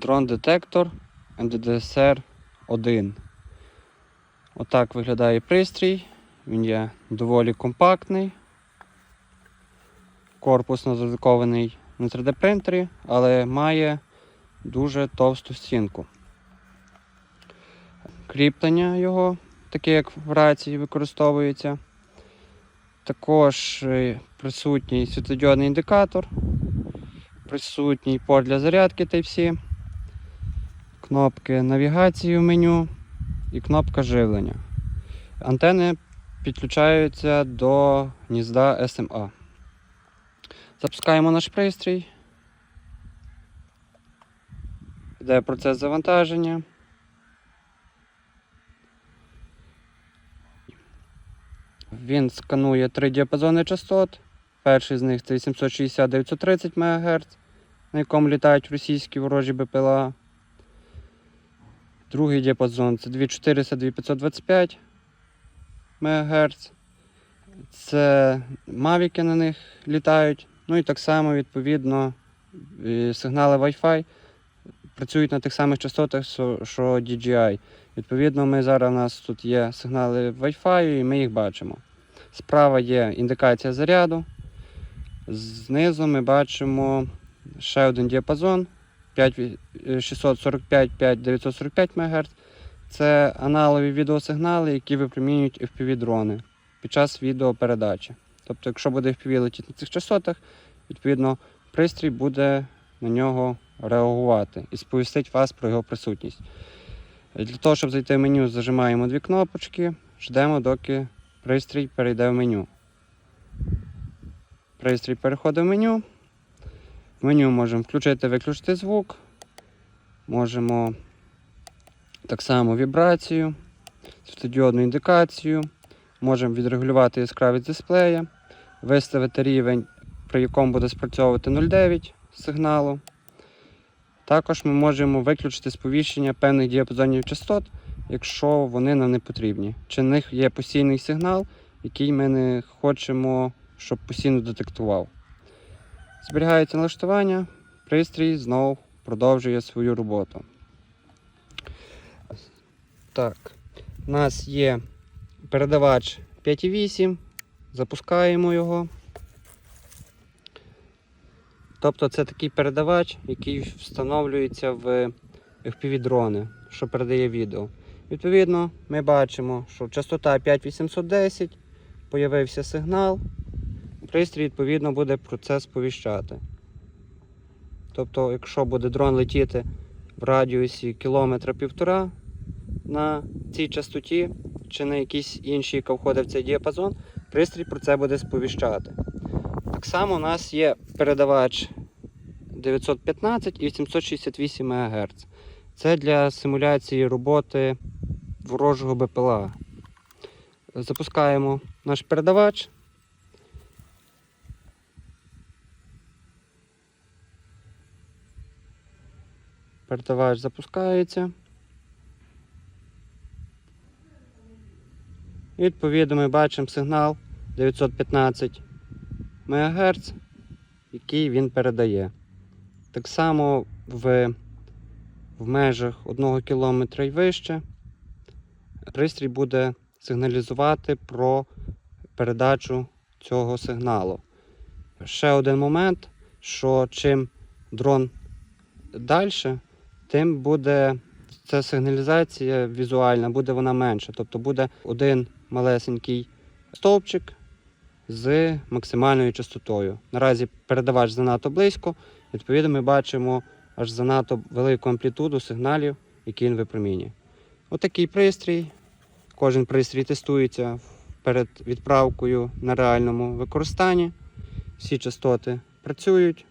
дрон-детектор NDDSR 1. Отак виглядає пристрій. Він є доволі компактний. Корпус надрукований на 3D принтері, але має дуже товсту стінку. Кріплення його, таке як в рації використовується. Також е, присутній світлодіодний індикатор, присутній порт для зарядки Type-C, кнопки навігації в меню і кнопка живлення. Антени підключаються до гнізда SMA. Запускаємо наш пристрій. Йде процес завантаження. Він сканує три діапазони частот. Перший з них це 860-930 МГц, на якому літають російські ворожі БПЛА. Другий діапазон це 2400-2525 МГц. Це мавіки на них літають. Ну і так само, відповідно, сигнали Wi-Fi працюють на тих самих частотах, що DJI. Відповідно, ми зараз у нас тут є сигнали Wi-Fi і ми їх бачимо. Справа є індикація заряду. Знизу ми бачимо ще один діапазон 645-5945 МГц. Це аналогові відеосигнали, які випромінюють FPV-дрони під час відеопередачі. Тобто, якщо буде FPV летіти на цих частотах, відповідно пристрій буде на нього реагувати і сповістить вас про його присутність. Для того, щоб зайти в меню, зажимаємо дві кнопочки, ждемо, доки пристрій перейде в меню. Пристрій переходить в меню. В меню можемо включити виключити звук. Можемо так само вібрацію, світлодіодну індикацію. Можемо відрегулювати яскравість дисплея, виставити рівень, при якому буде спрацьовувати 0,9 сигналу. Також ми можемо виключити сповіщення певних діапазонів частот, якщо вони нам не потрібні. Чи в них є постійний сигнал, який ми не хочемо, щоб постійно детектував. Зберігається налаштування, пристрій знову продовжує свою роботу. Так, у нас є передавач 5.8, запускаємо його. Тобто це такий передавач, який встановлюється в FPV-дрони, що передає відео. Відповідно, ми бачимо, що частота 5810, появився сигнал, пристрій відповідно буде про це сповіщати. Тобто, якщо буде дрон летіти в радіусі кілометра півтора на цій частоті, чи на якійсь іншій, яка входить в цей діапазон, пристрій про це буде сповіщати. Так само у нас є передавач 915 і 868 МГц. Це для симуляції роботи ворожого БПЛА. Запускаємо наш передавач. Передавач запускається. І відповідно ми бачимо сигнал 915 МГц, який він передає. Так само в, в межах 1 км і вище пристрій буде сигналізувати про передачу цього сигналу. Ще один момент, що чим дрон далі, тим буде ця сигналізація візуальна, буде вона менша. Тобто буде один малесенький стовпчик з максимальною частотою. Наразі передавач занадто близько, відповідно, ми бачимо аж занадто велику амплітуду сигналів, які він випромінює. Отакий пристрій. Кожен пристрій тестується перед відправкою на реальному використанні. Всі частоти працюють.